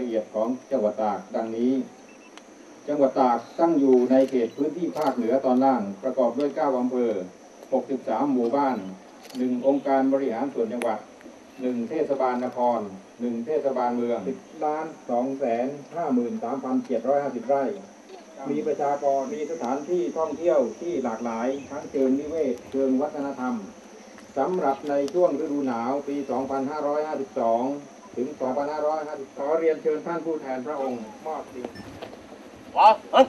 ละเอียดของจังหวัดตากดังนี้ จังหวัดตากตั้งอยู่ในเขตพื้นที่ภาคเหนือตอนล่าง ประกอบด้วย 9 อำเภอ 63 หมู่บ้าน 1 องค์การบริหารส่วนจังหวัด 1 เทศบาลนคร 1 เทศบาลเมือง10ล้าน2 5 3 7 5 0 ไร่ มีประชากรมีสถานที่ท่องเที่ยวที่หลากหลาย ทั้งเชิงนิเวศเชิงวัฒนธรรมสำหรับในช่วงฤดูหนาวปี 2552 ถึง 2550ขอเรียนเชิญท่านผู้แทนพระองค์ มอบสิ่งว้าวเอ้